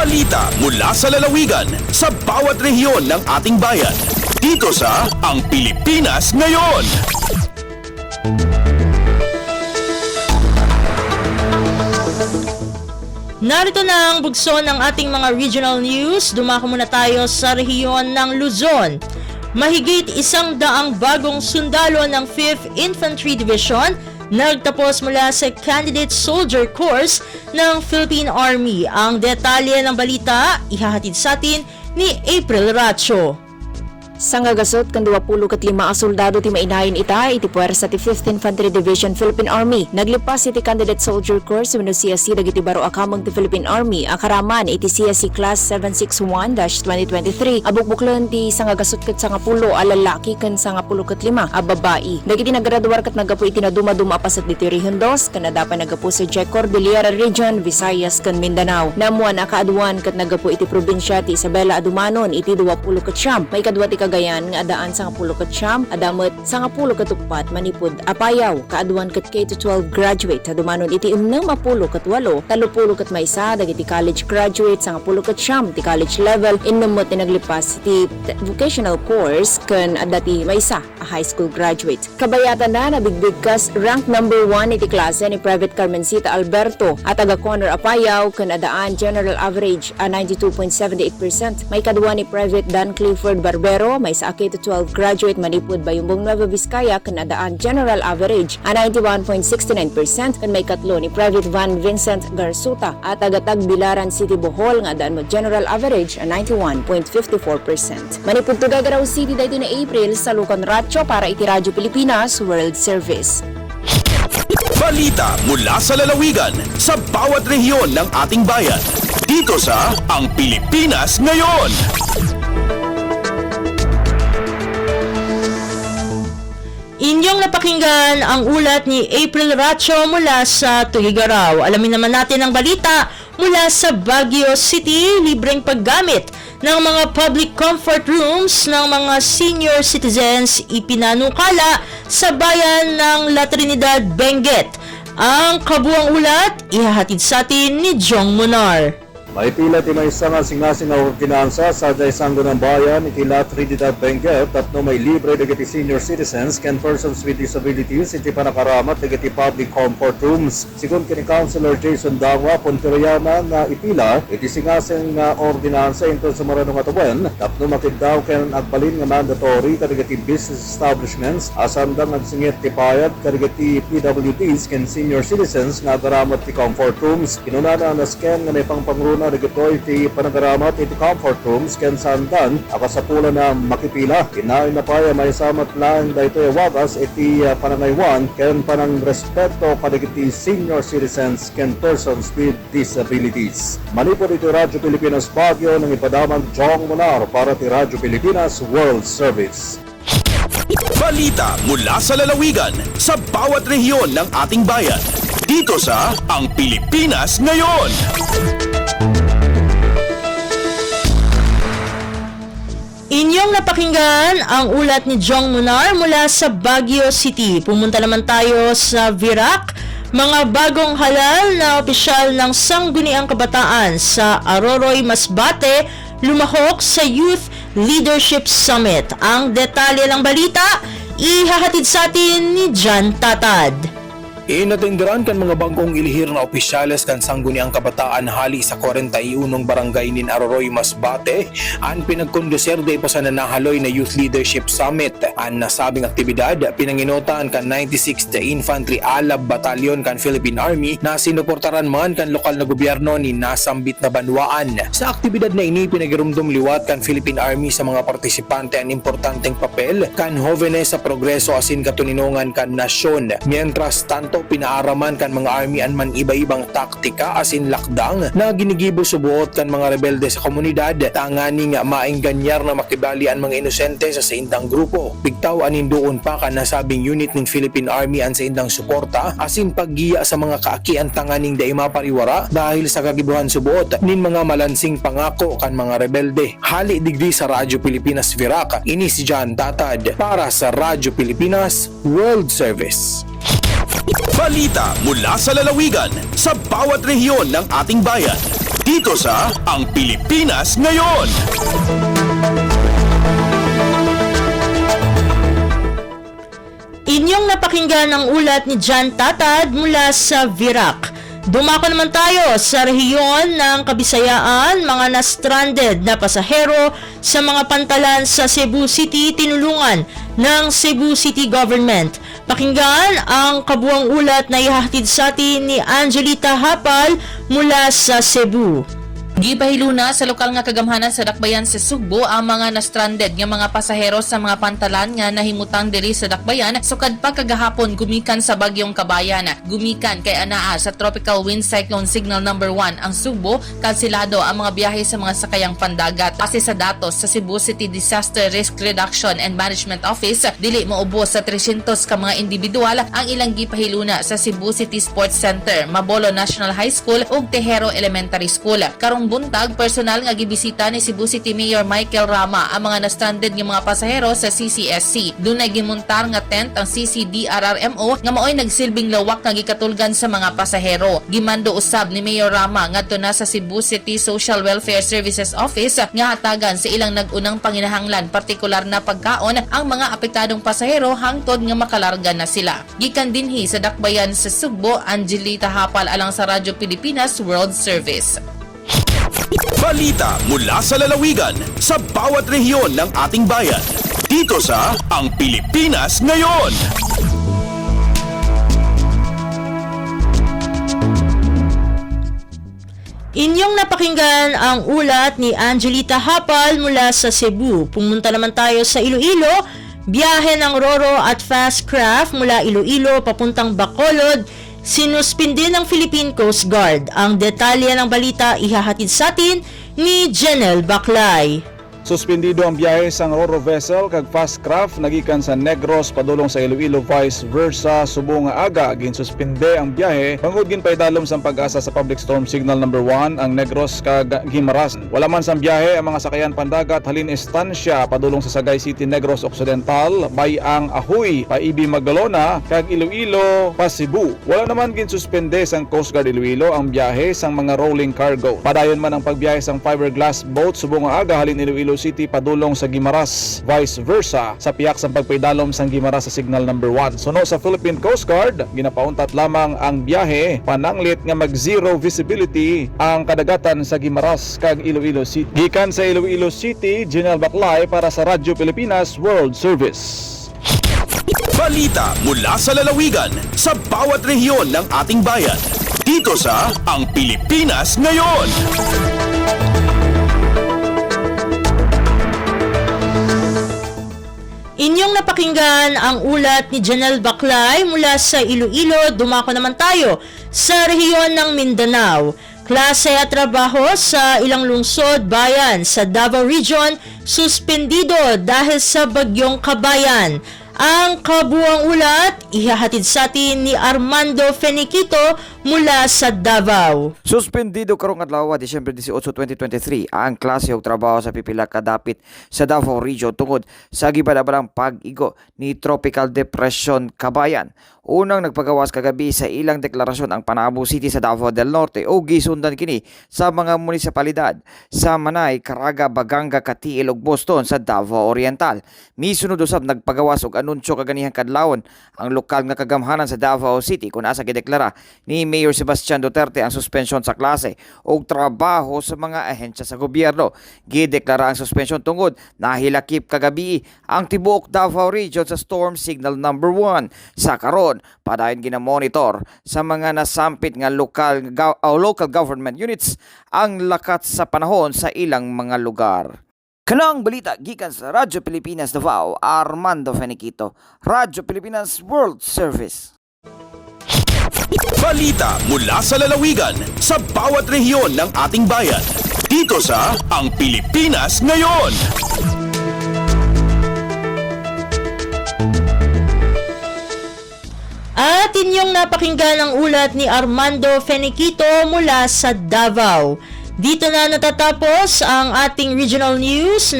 Balita mula sa lalawigan sa bawat rehiyon ng ating bayan. Dito sa Ang Pilipinas Ngayon. Narito na ang bugso ng ating mga regional news. Dumako muna tayo sa rehiyon ng Luzon. Mahigit isang daang bagong sundalo ng 5th Infantry Division nagtapos mula sa Candidate Soldier Course ng Philippine Army. Ang detalye ng balita, ihahatid sa atin ni April Racho. Sa ngagasot kan 25 ka soldado ti mainayin ita iti puwersa ti 5th Infantry Division Philippine Army. Naglipas iti candidate soldier course wenno CSC dagiti baro akamang ti Philippine Army akaraman iti CSC class 761-2023. Abukbuklan ti sa ngagasot kat sa ngapulo alalaki kan sa ngapulo kat lima a. Dagiti naggraduar kat nagapu iti naduma-duma pasat diti 2 kan nadapa nagapu sa Jack Cordillera Region Visayas kan Mindanao. Namuan akaaduan kat nagapu iti probinsya ti Isabela Adumanon iti 20 kat siyam. May kadwa ti Cagayan nga adaan sa ngapulo kat siyam, adamot sa ngapulo kat tukpat manipod apayaw, kaaduan kat K-12 graduate, adumanon iti umnang mapulo kat walo, talupulo kat maysa, dagiti college graduate sa ngapulo kat siyam, ti college level, inumot ti naglipas ti vocational course kan adati maysa, a high school graduate. Kabayatan na nabigbig kas rank number 1 iti klase ni Private Carmencita Alberto at taga corner apayaw kan adaan general average a 92.78%. May kadwa ni Private Dan Clifford Barbero, may sa K-12 graduate manipod Bayumbong Nueva Vizcaya kan adaan general average a 91.69% kan may katlo ni Private Van Vincent Garsuta at taga Tagbilaran City Bohol nga adaan mo general average a 91.54%. Manipod to Gagaraw City dahito na April sa Lucon Ratio para iti Radyo Pilipinas World Service. Balita mula sa lalawigan sa bawat rehiyon ng ating bayan. Dito sa Ang Pilipinas Ngayon. Inyong napakinggan ang ulat ni April Racho mula sa Tugigaraw. Alamin naman natin ang balita mula sa Baguio City, libreng paggamit ng mga public comfort rooms ng mga senior citizens ipinanukala sa bayan ng La Trinidad, Benguet. Ang kabuang ulat, ihahatid sa atin ni Jong Munar. May pila ti may isang asingasin na ordinansa sa daysanggo ng bayan iti La Trinidad Benguet at no may libre dagiti senior citizens can persons with disabilities iti panakaramat dagiti public comfort rooms. Sigun kini Councilor Jason Dangwa Ponteriana nga ipila iti singasin nga ordinansa into sa maranong atuben tapno makiddaw ken agbalin nga mandatory kadagiti business establishments asandang nagsingit ti payag kadagiti PWDs ken senior citizens nga agaramat ti comfort rooms. Kinunana na scan nga may pangpangruno na rigitoy ti panagaramat iti comfort rooms ken sandan akasapula na makipila kinain na paya may samat lang daytoy wagas iti uh, panangaywan ken panang respeto kadagiti senior citizens ken persons with disabilities. Manipod iti Radyo Pilipinas Baguio ng ipadamag Jong Monar para ti Radyo Pilipinas World Service. Balita mula sa lalawigan sa bawat rehiyon ng ating bayan. Dito sa Ang Pilipinas Ngayon. Inyong napakinggan ang ulat ni Jong Munar mula sa Baguio City. Pumunta naman tayo sa Virac, mga bagong halal na opisyal ng Sangguniang Kabataan sa Aroroy Masbate lumahok sa Youth Leadership Summit. Ang detalye ng balita, ihahatid sa atin ni Jan Tatad. Inatindiran kan mga bangkong ilihir na opisyales kan sangguniang kabataan hali sa 41 barangay nin Aroroy Masbate ang pinagkondusir de sa nanahaloy na Youth Leadership Summit. Ang nasabing aktibidad pinanginotaan kan 96th Infantry Alab Battalion kan Philippine Army na sinuportaran man kan lokal na gobyerno ni Nasambit na Banwaan. Sa aktibidad na ini pinagirumdum liwat kan Philippine Army sa mga partisipante ang importanteng papel kan Jovenes sa progreso asin katuninungan kan nasyon. Mientras tanto pinaaraman kan mga army an man iba-ibang taktika asin lakdang na ginigibo subuot kan mga rebelde sa komunidad tangani nga maing ganyar na makibali ang mga inosente sa saindang grupo. Bigtaw anin doon pa kan nasabing unit ng Philippine Army an saindang suporta asin paggiya sa mga kaakian tanganing day mapariwara dahil sa kagibuhan subuot nin mga malansing pangako kan mga rebelde. Hali digdi sa Radyo Pilipinas Virac, ini si John Tatad para sa Radyo Pilipinas World Service. Balita mula sa lalawigan sa bawat rehiyon ng ating bayan. Dito sa Ang Pilipinas Ngayon. Inyong napakinggan ang ulat ni John Tatad mula sa Virac. Dumako naman tayo sa rehiyon ng Kabisayaan, mga na-stranded na pasahero sa mga pantalan sa Cebu City tinulungan ng Cebu City Government. Pakinggan ang kabuang ulat na ihahatid sa atin ni Angelita Hapal mula sa Cebu. Gipahiluna sa lokal nga kagamhanan sa Dakbayan sa Sugbo ang mga na-stranded nga mga pasahero sa mga pantalan nga nahimutang diri sa Dakbayan sukad pa kagahapon gumikan sa bagyong Kabayan. Gumikan kay anaa sa Tropical Wind Cyclone Signal number 1 ang Sugbo kansilado ang mga biyahe sa mga sakayang pandagat. Kasi sa datos sa Cebu City Disaster Risk Reduction and Management Office, dili moubos sa 300 ka mga individual ang ilang gipahiluna sa Cebu City Sports Center, Mabolo National High School ug Tejero Elementary School. Karong buntag, personal nga gibisita ni Cebu City Mayor Michael Rama ang mga na-stranded nga mga pasahero sa CCSC. Dunay gimuntar nga tent ang CCDRRMO nga maoy nagsilbing lawak nga gikatulgan sa mga pasahero. Gimando usab ni Mayor Rama ngadto na sa Cebu City Social Welfare Services Office nga hatagan sa ilang nag-unang panginahanglan partikular na pagkaon ang mga apektadong pasahero hangtod nga makalarga na sila. Gikan dinhi sa dakbayan sa Sugbo, Angelita Hapal alang sa Radyo Pilipinas World Service. Balita mula sa lalawigan sa bawat rehiyon ng ating bayan. Dito sa Ang Pilipinas Ngayon. Inyong napakinggan ang ulat ni Angelita Hapal mula sa Cebu. Pumunta naman tayo sa Iloilo. Biyahe ng Roro at Fast Craft mula Iloilo papuntang Bacolod. Sinuspindi ng Philippine Coast Guard. Ang detalye ng balita ihahatid sa atin ni Janelle Baclay. Suspendido ang biyahe sang Roro vessel kag fast craft nagikan sa Negros padulong sa Iloilo vice versa subong nga aga gin suspende ang biyahe bangod gin paidalom sang pag-asa sa public storm signal number 1 ang Negros kag Guimaras. Wala man sang biyahe ang mga sakayan pandagat halin estansya padulong sa Sagay City Negros Occidental bay ang Ahoy paibi Magalona kag Iloilo pa Cebu. Wala naman gin suspende sang Coast Guard Iloilo ang biyahe sang mga rolling cargo. Padayon man ang pagbiyahe sang fiberglass boat subong nga aga halin Iloilo City padulong sa Gimaras, vice versa sa piyak sa pagpaydalom sang Gimaras sa signal number 1. Suno sa Philippine Coast Guard, ginapauntat lamang ang biyahe pananglit nga mag zero visibility ang kadagatan sa Gimaras kag Iloilo City. Gikan sa Iloilo City, General Baclay para sa Radyo Pilipinas World Service. Balita mula sa lalawigan sa bawat rehiyon ng ating bayan. Dito sa Ang Pilipinas Ngayon. Inyong napakinggan ang ulat ni Janelle Baclay mula sa Iloilo. Dumako naman tayo sa rehiyon ng Mindanao. Klase at trabaho sa ilang lungsod bayan sa Davao Region suspendido dahil sa bagyong kabayan. Ang kabuang ulat ihahatid sa atin ni Armando Feniquito mula sa Davao. Suspendido karong adlaw Disyembre 18, 2023 ang klase ug trabaho sa pipila ka dapit sa Davao Region tungod sa gibadabalang pag-igo ni Tropical Depression Kabayan. Unang nagpagawas kagabi sa ilang deklarasyon ang Panabo City sa Davao del Norte o gisundan kini sa mga munisipalidad sa Manay, Caraga, Baganga, Katiil ug Boston sa Davao Oriental. Misunod usab nagpagawas og anunsyo kaganihang kadlawon ang lokal nga kagamhanan sa Davao City kung asa gideklara ni Mayor Sebastian Duterte ang suspensyon sa klase o trabaho sa mga ahensya sa gobyerno. Gideklara ang suspensyon tungod nahilakip kagabi ang tibuok Davao Region sa storm signal number 1. Sa karon, padayon ginamonitor sa mga nasampit nga lokal gov- o local government units ang lakat sa panahon sa ilang mga lugar. Kanang balita gikan sa Radyo Pilipinas Davao, Armando Feniquito, Radyo Pilipinas World Service. Balita mula sa lalawigan sa bawat rehiyon ng ating bayan. Dito sa Ang Pilipinas Ngayon. At inyong napakinggan ang ulat ni Armando Feniquito mula sa Davao. Dito na natatapos ang ating regional news na